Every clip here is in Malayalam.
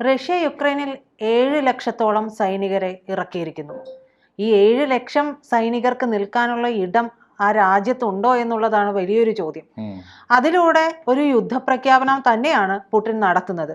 റഷ്യ യുക്രൈനിൽ ഏഴ് ലക്ഷത്തോളം സൈനികരെ ഇറക്കിയിരിക്കുന്നു. ഈ ഏഴ് ലക്ഷം സൈനികർക്ക് നിൽക്കാനുള്ള ഇടം ആ രാജ്യത്തുണ്ടോ എന്നുള്ളതാണ് വലിയൊരു ചോദ്യം. അതിലൂടെ ഒരു യുദ്ധപ്രഖ്യാപനം തന്നെയാണ് പുടിൻ നടത്തുന്നത്.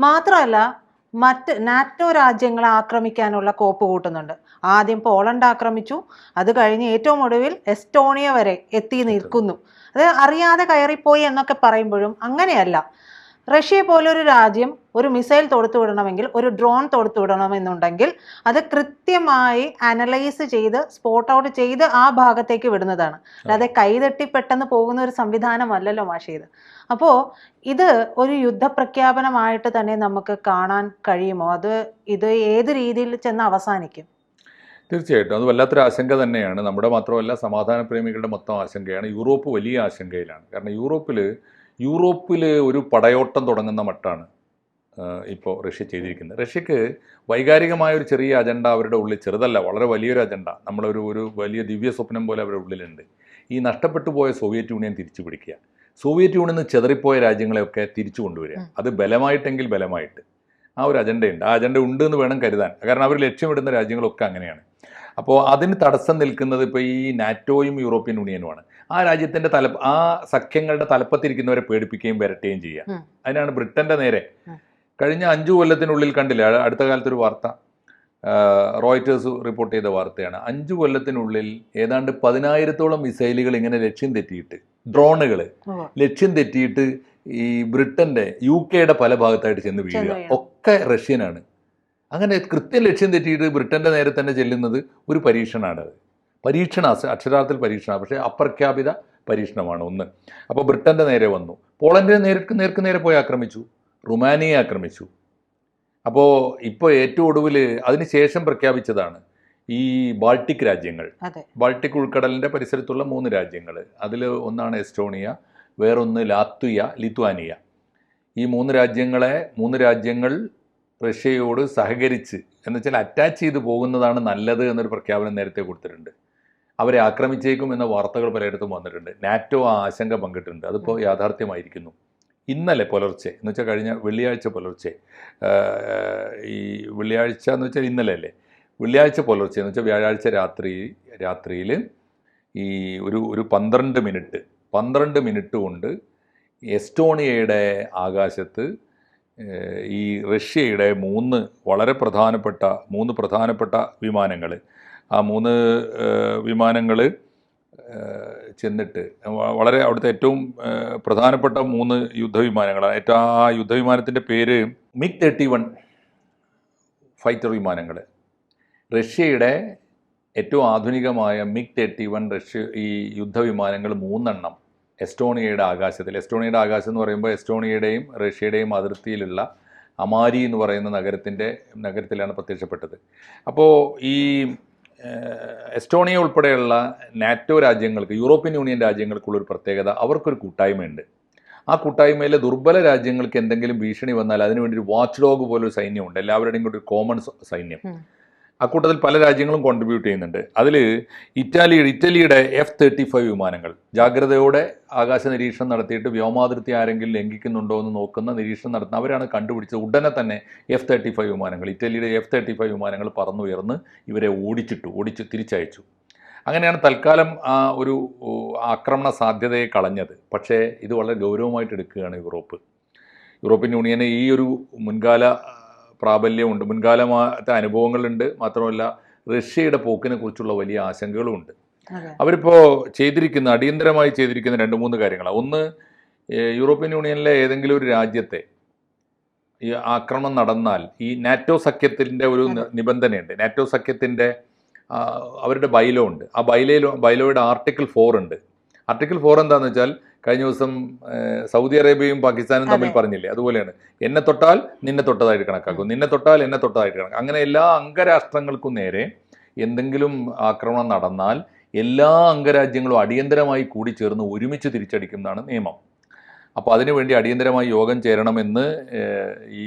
മാത്രമല്ല മറ്റ് നാറ്റോ രാജ്യങ്ങളെ ആക്രമിക്കാനുള്ള കോപ്പ് കൂട്ടുന്നുണ്ട്. ആദ്യം പോളണ്ട് ആക്രമിച്ചു. അത് കഴിഞ്ഞ് ഏറ്റവും ഒടുവിൽ എസ്റ്റോണിയ വരെ എത്തി നിൽക്കുന്നു. അത് അറിയാതെ കയറിപ്പോയി എന്നൊക്കെ പറയുമ്പോഴും അങ്ങനെയല്ല. റഷ്യയെ പോലൊരു രാജ്യം ഒരു മിസൈൽ തൊടുത്തു വിടണമെങ്കിൽ ഒരു ഡ്രോൺ തൊടുത്തു വിടണമെന്നുണ്ടെങ്കിൽ അത് കൃത്യമായി അനലൈസ് ചെയ്ത് സ്പോട്ട് ഔട്ട് ചെയ്ത് ആ ഭാഗത്തേക്ക് വിടുന്നതാണ്. അല്ലാതെ കൈതട്ടി പെട്ടെന്ന് പോകുന്ന ഒരു സംവിധാനമല്ലല്ലോ മാഷീത് അപ്പോൾ ഇത് ഒരു യുദ്ധപ്രഖ്യാപനമായിട്ട് തന്നെ നമുക്ക് കാണാൻ കഴിയുമോ? അത് ഇത് ഏത് രീതിയിൽ ചെന്ന് അവസാനിക്കും? തീർച്ചയായിട്ടും. അത് വല്ലാത്തൊരു ആശങ്ക തന്നെയാണ്. നമ്മുടെ മാത്രമല്ല സമാധാന പ്രേമികളുടെ മൊത്തം ആശങ്കയാണ്. യൂറോപ്പ് വലിയ ആശങ്കയിലാണ്. കാരണം യൂറോപ്പിൽ യൂറോപ്പിൽ ഒരു പടയോട്ടം തുടങ്ങുന്ന മട്ടാണ് ഇപ്പോൾ റഷ്യ ചെയ്തിരിക്കുന്നത്. റഷ്യക്ക് വൈകാരികമായ ഒരു ചെറിയ അജണ്ട അവരുടെ ഉള്ളിൽ ചെറുതല്ല വളരെ വലിയൊരു അജണ്ട. നമ്മളൊരു ഒരു വലിയ ദിവ്യ സ്വപ്നം പോലെ അവരുടെ ഉള്ളിലുണ്ട്. ഈ നഷ്ടപ്പെട്ടു പോയ സോവിയറ്റ് യൂണിയൻ തിരിച്ചു പിടിക്കുക. സോവിയറ്റ് യൂണിയൻ നിന്ന് ചെതറിപ്പോയ രാജ്യങ്ങളെയൊക്കെ തിരിച്ചു കൊണ്ടുവരിക. അത് ബലമായിട്ടെങ്കിൽ ബലമായിട്ട്. ആ ഒരു അജണ്ടയുണ്ട്. ആ അജണ്ട ഉണ്ട് എന്ന് വേണം കരുതാൻ. കാരണം അവർ ലക്ഷ്യമിടുന്ന രാജ്യങ്ങളൊക്കെ അങ്ങനെയാണ്. അപ്പോൾ അതിന് തടസ്സം നിൽക്കുന്നത് ഇപ്പോൾ ഈ നാറ്റോയും യൂറോപ്യൻ യൂണിയനുമാണ്. ആ രാജ്യത്തിന്റെ തല ആ സഖ്യങ്ങളുടെ തലപ്പത്തിരിക്കുന്നവരെ പേടിപ്പിക്കുകയും വരട്ടുകയും ചെയ്യുക. അതിനാണ് ബ്രിട്ടന്റെ നേരെ. കഴിഞ്ഞ അഞ്ചു കൊല്ലത്തിനുള്ളിൽ കണ്ടില്ല അടുത്ത കാലത്തൊരു വാർത്ത റോയിറ്റേഴ്സ് റിപ്പോർട്ട് ചെയ്ത വാർത്തയാണ്. അഞ്ചു കൊല്ലത്തിനുള്ളിൽ ഏതാണ്ട് പതിനായിരത്തോളം മിസൈലുകൾ ഇങ്ങനെ ലക്ഷ്യം തെറ്റിയിട്ട് ഡ്രോണുകൾ ലക്ഷ്യം തെറ്റിയിട്ട് ഈ ബ്രിട്ടന്റെ യു കെയുടെ പല ഭാഗത്തായിട്ട് ചെന്ന് വീഴുക. ഒക്കെ റഷ്യനാണ്. അങ്ങനെ കൃത്യം ലക്ഷ്യം തെറ്റിയിട്ട് ബ്രിട്ടന്റെ നേരെ തന്നെ ചെല്ലുന്നത് ഒരു പരീക്ഷണമാണ് അത് പരീക്ഷണ അക്ഷരാർത്ഥത്തിൽ പരീക്ഷണ പക്ഷേ അപ്രഖ്യാപിത പരീക്ഷണമാണ് ഒന്ന്. അപ്പോൾ ബ്രിട്ടന്റെ നേരെ വന്നു. പോളണ്ടിനെ നേർക്ക് നേർക്ക് നേരെ പോയി ആക്രമിച്ചു. റുമാനിയെ ആക്രമിച്ചു. അപ്പോൾ ഇപ്പോൾ ഏറ്റവും ഒടുവിൽ അതിനുശേഷം പ്രഖ്യാപിച്ചതാണ് ഈ ബാൾട്ടിക് രാജ്യങ്ങൾ. ബാൾട്ടിക് ഉൾക്കടലിന്റെ പരിസരത്തുള്ള മൂന്ന് രാജ്യങ്ങൾ. അതിൽ ഒന്നാണ് എസ്റ്റോണിയ വേറൊന്ന് ലാത്വിയ ലിത്വാനിയ. ഈ മൂന്ന് രാജ്യങ്ങളെ മൂന്ന് രാജ്യങ്ങൾ റഷ്യയോട് സഹകരിച്ച് എന്ന് വെച്ചാൽ അറ്റാച്ച് ചെയ്ത് പോകുന്നതാണ് നല്ലത് എന്നൊരു പ്രഖ്യാപനം നേരത്തെ കൊടുത്തിട്ടുണ്ട്. അവരെ ആക്രമിച്ചേക്കും എന്ന വാർത്തകൾ പലയിടത്തും വന്നിട്ടുണ്ട്. നാറ്റോ ആ ആശങ്ക പങ്കിട്ടുണ്ട് അതിപ്പോൾ യാഥാർത്ഥ്യമായിരിക്കുന്നു. ഇന്നലെ പുലർച്ചെ എന്ന് വെച്ചാൽ കഴിഞ്ഞ വെള്ളിയാഴ്ച പുലർച്ചെ ഈ വെള്ളിയാഴ്ച എന്ന് വെച്ചാൽ ഇന്നലെ അല്ലേ? വെള്ളിയാഴ്ച പുലർച്ചെ എന്ന് വെച്ചാൽ വ്യാഴാഴ്ച രാത്രി രാത്രിയിൽ ഈ ഒരു ഒരു പന്ത്രണ്ട് മിനിറ്റ് പന്ത്രണ്ട് മിനിറ്റ് കൊണ്ട് എസ്റ്റോണിയയുടെ ആകാശത്ത് ഈ റഷ്യയുടെ മൂന്ന് വളരെ പ്രധാനപ്പെട്ട മൂന്ന് പ്രധാനപ്പെട്ട വിമാനങ്ങൾ ആ മൂന്ന് വിമാനങ്ങൾ ചെന്നിട്ട് വളരെ അവിടുത്തെ ഏറ്റവും പ്രധാനപ്പെട്ട മൂന്ന് യുദ്ധവിമാനങ്ങളാണ്. ഏറ്റവും ആ യുദ്ധവിമാനത്തിന്റെ പേര് മിഗ് തേർട്ടി വൺ ഫൈറ്റർ വിമാനങ്ങൾ റഷ്യയുടെ ഏറ്റവും ആധുനികമായ മിഗ് തേർട്ടി വൺ റഷ്യ ഈ യുദ്ധവിമാനങ്ങൾ മൂന്നെണ്ണം എസ്റ്റോണിയയുടെ ആകാശത്തിൽ. എസ്റ്റോണിയയുടെ ആകാശം എന്ന് പറയുമ്പോൾ എസ്റ്റോണിയയുടെയും റഷ്യയുടെയും അതിർത്തിയിലുള്ള അമാരി എന്ന് പറയുന്ന നഗരത്തിന്റെ നഗരത്തിലാണ് പ്രത്യക്ഷപ്പെട്ടത്. അപ്പോൾ ഈ എസ്റ്റോണിയ ഉൾപ്പെടെയുള്ള നാറ്റോ രാജ്യങ്ങൾക്ക് യൂറോപ്യൻ യൂണിയൻ രാജ്യങ്ങൾക്കുള്ളൊരു പ്രത്യേകത അവർക്കൊരു കൂട്ടായ്മയുണ്ട്. ആ കൂട്ടായ്മയിലെ ദുർബല രാജ്യങ്ങൾക്ക് എന്തെങ്കിലും ഭീഷണി വന്നാൽ അതിനുവേണ്ടി ഒരു വാച്ച് ഡോഗ് പോലൊരു സൈന്യമുണ്ട്. എല്ലാവരുടെയും കൂടി ഒരു കോമൺ സൈന്യം. അക്കൂട്ടത്തിൽ പല രാജ്യങ്ങളും കോൺട്രിബ്യൂട്ട് ചെയ്യുന്നുണ്ട്. അതിൽ ഇറ്റാലി ഇറ്റലിയുടെ എഫ് തേർട്ടി ഫൈവ് വിമാനങ്ങൾ. ജാഗ്രതയോടെ ആകാശ നിരീക്ഷണം നടത്തിയിട്ട് വ്യോമാതിർത്തി ആരെങ്കിലും ലംഘിക്കുന്നുണ്ടോ എന്ന് നോക്കുന്ന നിരീക്ഷണം നടത്തുന്ന അവരാണ് കണ്ടുപിടിച്ചത്. ഉടനെ തന്നെ എഫ് തേർട്ടി ഫൈവ് വിമാനങ്ങൾ ഇറ്റലിയുടെ എഫ് തേർട്ടി ഫൈവ് വിമാനങ്ങൾ പറന്നുയർന്ന് ഇവരെ ഓടിച്ചിട്ടു ഓടിച്ച് തിരിച്ചയച്ചു. അങ്ങനെയാണ് തൽക്കാലം ആ ഒരു ആക്രമണ സാധ്യതയെ കളഞ്ഞത്. പക്ഷേ ഇത് വളരെ ഗൗരവമായിട്ട് എടുക്കുകയാണ് യൂറോപ്പ്. യൂറോപ്യൻ യൂണിയനെ ഈ ഒരു മുൻകാല പ്രാബല്യമുണ്ട്. മുൻകാലത്തെ അനുഭവങ്ങളുണ്ട്. മാത്രമല്ല റഷ്യയുടെ പോക്കിനെ കുറിച്ചുള്ള വലിയ ആശങ്കകളും ഉണ്ട് അവരിപ്പോൾ ചെയ്തിരിക്കുന്ന അടിയന്തരമായി ചെയ്തിരിക്കുന്ന രണ്ട് മൂന്ന് കാര്യങ്ങളാണ് ഒന്ന് യൂറോപ്യൻ യൂണിയനിലെ ഏതെങ്കിലും ഒരു രാജ്യത്തെ ഈ ആക്രമണം നടന്നാൽ ഈ നാറ്റോ സഖ്യത്തിന്റെ ഒരു നിബന്ധനയുണ്ട്. നാറ്റോ സഖ്യത്തിന്റെ അവരുടെ ബൈലോ ഉണ്ട് ആ ബൈലയിലോ ബൈലോയുടെ ആർട്ടിക്കിൾ ഫോർ ഉണ്ട് ആർട്ടിക്കിൾ ഫോർ എന്താണെന്ന് വെച്ചാൽ കഴിഞ്ഞ ദിവസം സൗദി അറേബ്യയും പാകിസ്ഥാനും തമ്മിൽ. പറഞ്ഞില്ലേ? അതുപോലെയാണ്. എന്നെ തൊട്ടാൽ നിന്നെ തൊട്ടതായിട്ട് കണക്കാക്കും. നിന്നെ തൊട്ടാൽ എന്നെ തൊട്ടതായിട്ട് കണക്കാക്കും. അങ്ങനെ എല്ലാ അംഗരാഷ്ട്രങ്ങൾക്കും നേരെ എന്തെങ്കിലും ആക്രമണം നടന്നാൽ എല്ലാ അംഗരാജ്യങ്ങളും അടിയന്തരമായി കൂടി ചേർന്ന് ഒരുമിച്ച് തിരിച്ചടിക്കുന്നതാണ് നിയമം. അപ്പോൾ അതിനുവേണ്ടി അടിയന്തരമായി യോഗം ചേരണമെന്ന് ഈ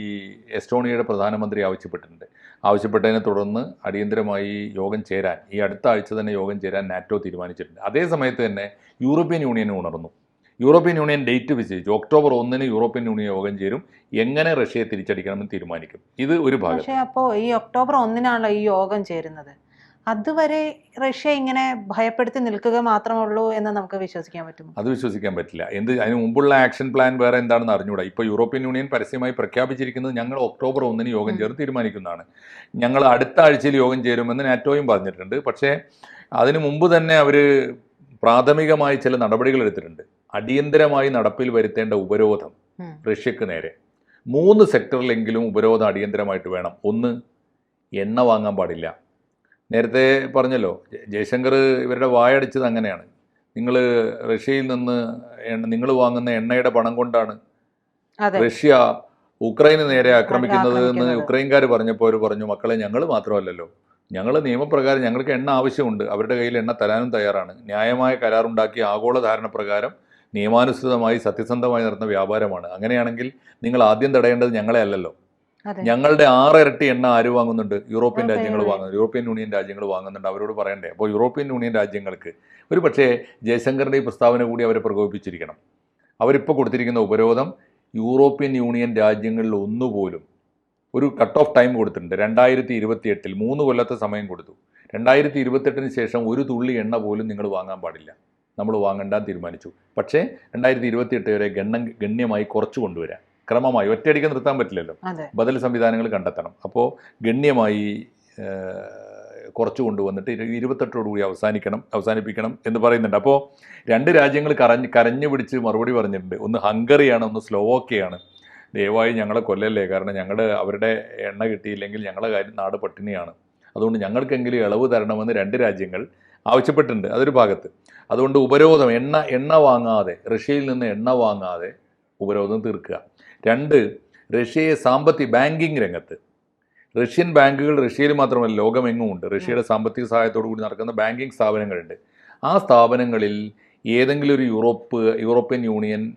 എസ്റ്റോണിയയുടെ പ്രധാനമന്ത്രി ആവശ്യപ്പെട്ടിട്ടുണ്ട്. ആവശ്യപ്പെട്ടതിനെ തുടർന്ന് അടിയന്തരമായി യോഗം ചേരാൻ ഈ അടുത്ത ആഴ്ച തന്നെ യോഗം ചേരാൻ നാറ്റോ തീരുമാനിച്ചിട്ടുണ്ട്. അതേ സമയത്ത് തന്നെ യൂറോപ്യൻ യൂണിയൻ ഉണർന്നു. യൂറോപ്യൻ യൂണിയൻ ഡേറ്റ് വിജയിച്ചു. ഒക്ടോബർ ഒന്നിന് യൂറോപ്യൻ യൂണിയൻ യോഗം ചേരും. എങ്ങനെ റഷ്യയെ തിരിച്ചടിക്കണമെന്ന് തീരുമാനിക്കും. ഇത് ഒരു ഭാഗം പക്ഷേ അപ്പോൾ ഈ ഒക്ടോബർ ഒന്നിനാണല്ലോ ഈ യോഗം ചേരുന്നത്. അതുവരെ റഷ്യ ഇങ്ങനെ ഭയപ്പെടുത്തി നിൽക്കുക മാത്രമേ ഉള്ളൂ എന്ന് നമുക്ക് വിശ്വസിക്കാൻ പറ്റും അത് വിശ്വസിക്കാൻ പറ്റില്ല. എന്ത് അതിന് മുമ്പുള്ള ആക്ഷൻ പ്ലാൻ വേറെ എന്താണെന്ന് അറിഞ്ഞുകൂടാ ഇപ്പോൾ യൂറോപ്യൻ യൂണിയൻ പരസ്യമായി പ്രഖ്യാപിച്ചിരിക്കുന്നത് ഞങ്ങൾ ഒക്ടോബർ ഒന്നിന് യോഗം. ചേർന്ന് തീരുമാനിക്കുന്നതാണ്. ഞങ്ങൾ അടുത്ത ആഴ്ചയിൽ യോഗം ചേരുമെന്ന് നാറ്റോയും പറഞ്ഞിട്ടുണ്ട്. പക്ഷേ അതിനു മുമ്പ് തന്നെ അവർ പ്രാഥമികമായി ചില നടപടികൾ എടുത്തിട്ടുണ്ട്. അടിയന്തരമായി നടപ്പിൽ വരുത്തേണ്ട ഉപരോധം റഷ്യക്ക് നേരെ. മൂന്ന് സെക്ടറിലെങ്കിലും ഉപരോധം അടിയന്തരമായിട്ട് വേണം. ഒന്ന് എണ്ണ വാങ്ങാൻ പാടില്ല. നേരത്തെ പറഞ്ഞല്ലോ ജയശങ്കർ ഇവരുടെ വായടിച്ചത് അങ്ങനെയാണ്. നിങ്ങൾ റഷ്യയിൽ നിന്ന് നിങ്ങൾ വാങ്ങുന്ന എണ്ണയുടെ പണം കൊണ്ടാണ് റഷ്യ ഉക്രൈന് നേരെ ആക്രമിക്കുന്നത് എന്ന് ഉക്രൈൻകാർ പറഞ്ഞപ്പോൾ അവർ പറഞ്ഞു മക്കളെ ഞങ്ങൾ മാത്രമല്ലല്ലോ. ഞങ്ങൾ നിയമപ്രകാരം ഞങ്ങൾക്ക് എണ്ണ ആവശ്യമുണ്ട്. അവരുടെ കയ്യിൽ എണ്ണ തരാനും തയ്യാറാണ്. ന്യായമായ കരാറുണ്ടാക്കി ആഗോള ധാരണ പ്രകാരം നിയമാനുസൃതമായി സത്യസന്ധമായി നടന്ന വ്യാപാരമാണ്. അങ്ങനെയാണെങ്കിൽ നിങ്ങൾ ആദ്യം തടയേണ്ടത് ഞങ്ങളെ അല്ലല്ലോ. ഞങ്ങളുടെ ആറ് ഇരട്ടി എണ്ണ ആര് വാങ്ങുന്നുണ്ട്? യൂറോപ്യൻ രാജ്യങ്ങൾ വാങ്ങുന്നുണ്ട്. വാങ്ങുന്നു യൂറോപ്യൻ യൂണിയൻ രാജ്യങ്ങൾ വാങ്ങുന്നുണ്ട്. അവരോട് പറയണ്ടേ? അപ്പോൾ യൂറോപ്യൻ യൂണിയൻ രാജ്യങ്ങൾക്ക് ഒരു പക്ഷേ ജയശങ്കറിന്റെ ഈ പ്രസ്താവന കൂടി അവരെ പ്രകോപിപ്പിച്ചിരിക്കണം. അവരിപ്പോൾ കൊടുത്തിരിക്കുന്ന ഉപരോധം യൂറോപ്യൻ യൂണിയൻ രാജ്യങ്ങളിൽ ഒന്നുപോലും ഒരു കട്ട് ഓഫ് ടൈം കൊടുത്തിട്ടുണ്ട്. രണ്ടായിരത്തി ഇരുപത്തി എട്ടിൽ മൂന്ന് കൊല്ലത്തെ സമയം കൊടുത്തു. രണ്ടായിരത്തി ഇരുപത്തെട്ടിന് ശേഷം ഒരു തുള്ളി എണ്ണ പോലും നിങ്ങൾ വാങ്ങാൻ പാടില്ല. നമ്മൾ വാങ്ങണ്ടാൻ തീരുമാനിച്ചു. പക്ഷേ രണ്ടായിരത്തി ഇരുപത്തി എട്ട് വരെ ഗണ്ണം ഗണ്യമായി കുറച്ചു കൊണ്ടുവരാം ക്രമമായി ഒറ്റയടിക്ക് നിർത്താൻ പറ്റില്ലല്ലോ. ബദൽ സംവിധാനങ്ങൾ കണ്ടെത്തണം. അപ്പോൾ ഗണ്യമായി കുറച്ചു കൊണ്ടുവന്നിട്ട് ഇരു- ഇരുപത്തെട്ടോടുകൂടി അവസാനിക്കണം അവസാനിപ്പിക്കണം എന്ന് പറയുന്നുണ്ട്. അപ്പോൾ രണ്ട് രാജ്യങ്ങൾ കരഞ്ഞ് കരഞ്ഞു പിടിച്ച് മറുപടി പറഞ്ഞിട്ടുണ്ട്. ഒന്ന് ഹംഗറിയാണ് ഒന്ന് സ്ലോവാക്കിയാണ് ദയവായി ഞങ്ങളെ കൊല്ലല്ലേ? കാരണം ഞങ്ങളുടെ അവരുടെ എണ്ണ കിട്ടിയില്ലെങ്കിൽ ഞങ്ങളുടെ കാര്യം നാട് പട്ടിണിയാണ്. അതുകൊണ്ട് ഞങ്ങൾക്കെങ്കിലും ഇളവ് തരണമെന്ന് രണ്ട് രാജ്യങ്ങൾ ആവശ്യപ്പെട്ടിട്ടുണ്ട്. അതൊരു ഭാഗത്ത്. അതുകൊണ്ട് ഉപരോധം എണ്ണ എണ്ണ വാങ്ങാതെ റഷ്യയിൽ നിന്ന് എണ്ണ വാങ്ങാതെ ഉപരോധം തീർക്കുക. രണ്ട് റഷ്യയെ സാമ്പത്തിക ബാങ്കിങ് രംഗത്ത്. റഷ്യൻ ബാങ്കുകൾ റഷ്യയിൽ മാത്രമല്ല ലോകമെങ്ങും ഉണ്ട്. റഷ്യയുടെ സാമ്പത്തിക സഹായത്തോടു കൂടി നടക്കുന്ന ബാങ്കിങ് സ്ഥാപനങ്ങളുണ്ട്. ആ സ്ഥാപനങ്ങളിൽ ഏതെങ്കിലും ഒരു യൂറോപ്പ് യൂറോപ്യൻ യൂണിയൻ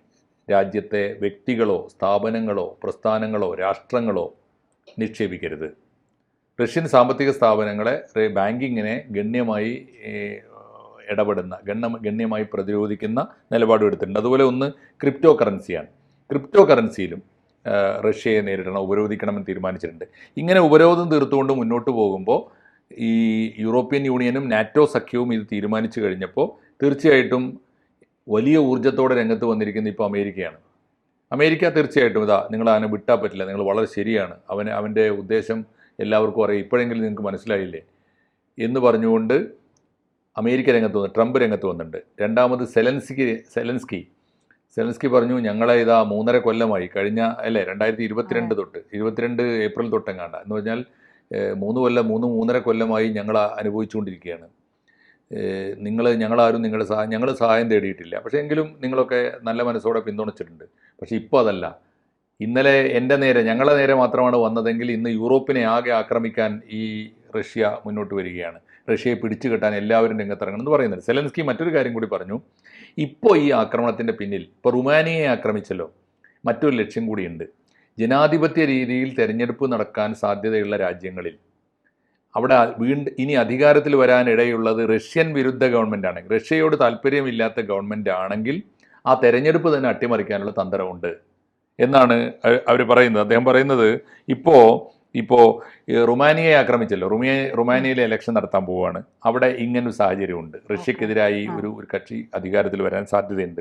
രാജ്യത്തെ വ്യക്തികളോ സ്ഥാപനങ്ങളോ പ്രസ്ഥാനങ്ങളോ രാഷ്ട്രങ്ങളോ നിക്ഷേപിക്കരുത്. റഷ്യൻ സാമ്പത്തിക സ്ഥാപനങ്ങളെ ബാങ്കിങ്ങിനെ ഗണ്യമായി ഇടപെടുന്ന ഗണ്ണ ഗണ്യമായി പ്രതിരോധിക്കുന്ന നിലപാടും എടുത്തിട്ടുണ്ട്. അതുപോലെ ഒന്ന് ക്രിപ്റ്റോ കറൻസിയാണ് ക്രിപ്റ്റോ കറൻസിയിലും റഷ്യയെ നേരിടണം ഉപരോധിക്കണമെന്ന് തീരുമാനിച്ചിട്ടുണ്ട്. ഇങ്ങനെ ഉപരോധം തീർത്തുകൊണ്ട് മുന്നോട്ട് പോകുമ്പോൾ ഈ യൂറോപ്യൻ യൂണിയനും നാറ്റോ സഖ്യവും ഇത് തീരുമാനിച്ചു കഴിഞ്ഞപ്പോൾ തീർച്ചയായിട്ടും വലിയ ഊർജത്തോടെ രംഗത്ത് വന്നിരിക്കുന്ന ഇപ്പോൾ അമേരിക്കയാണ്. അമേരിക്ക തീർച്ചയായിട്ടും ഇതാ നിങ്ങൾ അവനെ വിട്ടാൽ പറ്റില്ല നിങ്ങൾ വളരെ ശരിയാണ്. അവന് അവന്റെ ഉദ്ദേശം എല്ലാവർക്കും അറിയാം. ഇപ്പോഴെങ്കിലും നിങ്ങൾക്ക് മനസ്സിലായില്ലേ? എന്ന് പറഞ്ഞുകൊണ്ട് അമേരിക്ക രംഗത്ത് വന്നു ട്രംപ് രംഗത്ത് വന്നിട്ടുണ്ട്. രണ്ടാമത് സെലൻസ്കി സെലൻസ്കി. സെലൻസ്കി പറഞ്ഞു ഞങ്ങളെ ഇതാ മൂന്നര കൊല്ലമായി. കഴിഞ്ഞ അല്ലേ രണ്ടായിരത്തി ഇരുപത്തിരണ്ട് തൊട്ട് ഇരുപത്തിരണ്ട് ഏപ്രിൽ തൊട്ടെങ്ങാണ്ട. എന്ന് പറഞ്ഞാൽ മൂന്ന് കൊല്ലം മൂന്ന് മൂന്നര കൊല്ലമായി ഞങ്ങൾ അനുഭവിച്ചുകൊണ്ടിരിക്കുകയാണ്. നിങ്ങൾ ഞങ്ങളാരും നിങ്ങളുടെ സഹായം ഞങ്ങൾ സഹായം തേടിയിട്ടില്ല. പക്ഷേ എങ്കിലും നിങ്ങളൊക്കെ നല്ല മനസ്സോടെ പിന്തുണച്ചിട്ടുണ്ട്. പക്ഷേ ഇപ്പോൾ അതല്ല. ഇന്നലെ എന്റെ നേരെ ഞങ്ങളെ നേരെ മാത്രമാണ് വന്നതെങ്കിൽ ഇന്ന് യൂറോപ്പിനെ ആകെ ആക്രമിക്കാൻ ഈ റഷ്യ മുന്നോട്ട് വരികയാണ്. റഷ്യയെ പിടിച്ചു കെട്ടാൻ എല്ലാവരും രംഗത്തിറങ്ങണം എന്ന് പറയുന്നത് സെലൻസ്കി മറ്റൊരു കാര്യം കൂടി പറഞ്ഞു. ഇപ്പോൾ ഈ ആക്രമണത്തിന്റെ പിന്നിൽ ഇപ്പോൾ റുമാനിയയെ ആക്രമിച്ചല്ലോ മറ്റൊരു ലക്ഷ്യം കൂടിയുണ്ട്. ജനാധിപത്യ രീതിയിൽ തെരഞ്ഞെടുപ്പ് നടക്കാൻ സാധ്യതയുള്ള രാജ്യങ്ങളിൽ അവിടെ വീണ്ടും ഇനി അധികാരത്തിൽ വരാനിടയുള്ളത് റഷ്യൻ വിരുദ്ധ ഗവൺമെന്റാണ്. റഷ്യയോട് താല്പര്യമില്ലാത്ത ഗവൺമെന്റ് ആണെങ്കിൽ ആ തെരഞ്ഞെടുപ്പ് തന്നെ അട്ടിമറിക്കാനുള്ള തന്ത്രമുണ്ട്. എന്നാണ് അവർ പറയുന്നത്. അദ്ദേഹം പറയുന്നത് ഇപ്പോൾ ഇപ്പോൾ റുമാനിയയെ ആക്രമിച്ചല്ലോ. റുമിയ റുമാനിയയിലെ ഇലക്ഷൻ നടത്താൻ പോവുകയാണ് അവിടെ ഇങ്ങനൊരു സാഹചര്യമുണ്ട്. റഷ്യക്കെതിരായി ഒരു ഒരു കക്ഷി അധികാരത്തിൽ വരാൻ സാധ്യതയുണ്ട്.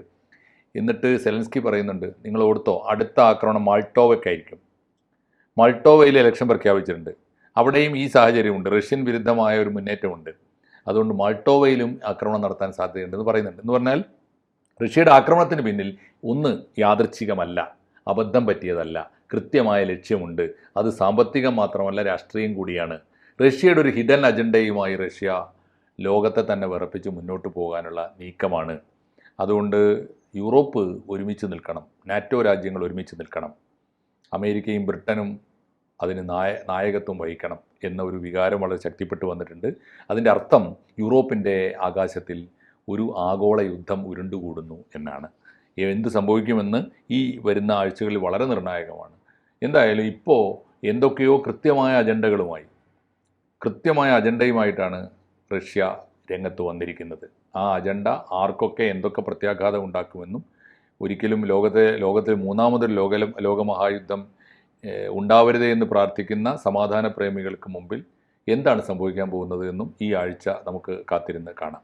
എന്നിട്ട് സെലൻസ്കി പറയുന്നുണ്ട് നിങ്ങൾ ഓർത്തോ അടുത്ത ആക്രമണം മാൾട്ടോവയ്ക്കായിരിക്കും. മാൾട്ടോവയിൽ ഇലക്ഷൻ പ്രഖ്യാപിച്ചിട്ടുണ്ട്. അവിടെയും ഈ സാഹചര്യമുണ്ട്. റഷ്യൻ വിരുദ്ധമായ ഒരു മുന്നേറ്റമുണ്ട്. അതുകൊണ്ട് മാൾട്ടോവയിലും ആക്രമണം നടത്താൻ സാധ്യതയുണ്ടെന്ന് പറയുന്നുണ്ട്. എന്ന് പറഞ്ഞാൽ റഷ്യയുടെ ആക്രമണത്തിന് പിന്നിൽ ഒന്ന് യാദൃച്ഛികമല്ല. അബദ്ധം പറ്റിയതല്ല. കൃത്യമായ ലക്ഷ്യമുണ്ട്. അത് സാമ്പത്തികം മാത്രമല്ല രാഷ്ട്രീയം കൂടിയാണ്. റഷ്യയുടെ ഒരു ഹിഡൻ അജണ്ടയുമായി റഷ്യ ലോകത്തെ തന്നെ വിറപ്പിച്ച് മുന്നോട്ട് പോകാനുള്ള നീക്കമാണ്. അതുകൊണ്ട് യൂറോപ്പ് ഒരുമിച്ച് നിൽക്കണം. നാറ്റോ രാജ്യങ്ങൾ ഒരുമിച്ച് നിൽക്കണം. അമേരിക്കയും ബ്രിട്ടനും അതിന് നായ നായകത്വം വഹിക്കണം എന്ന ഒരു വികാരം വളരെ ശക്തിപ്പെട്ടു വന്നിട്ടുണ്ട്. അതിന്റെ അർത്ഥം യൂറോപ്പിന്റെ ആകാശത്തിൽ ഒരു ആഗോള യുദ്ധം ഉരുണ്ടുകൂടുന്നു എന്നാണ്. എന്ത് സംഭവിക്കുമെന്ന് ഈ വരുന്ന ആഴ്ചകളിൽ വളരെ നിർണായകമാണ്. എന്തായാലും ഇപ്പോൾ എന്തൊക്കെയോ കൃത്യമായ അജണ്ടകളുമായി കൃത്യമായ അജണ്ടയുമായിട്ടാണ് റഷ്യ രംഗത്ത് വന്നിരിക്കുന്നത്. ആ അജണ്ട ആർക്കൊക്കെ എന്തൊക്കെ പ്രത്യാഘാതം ഉണ്ടാക്കുമെന്നും ഒരിക്കലും ലോകത്തെ ലോകത്തിൽ മൂന്നാമതൊരു ലോക ലോകമഹായുദ്ധം ഉണ്ടാവരുത് എന്ന് പ്രാർത്ഥിക്കുന്ന സമാധാന പ്രേമികൾക്ക് മുമ്പിൽ എന്താണ് സംഭവിക്കാൻ പോകുന്നത് എന്നും ഈ ആഴ്ച നമുക്ക് കാത്തിരുന്ന് കാണാം.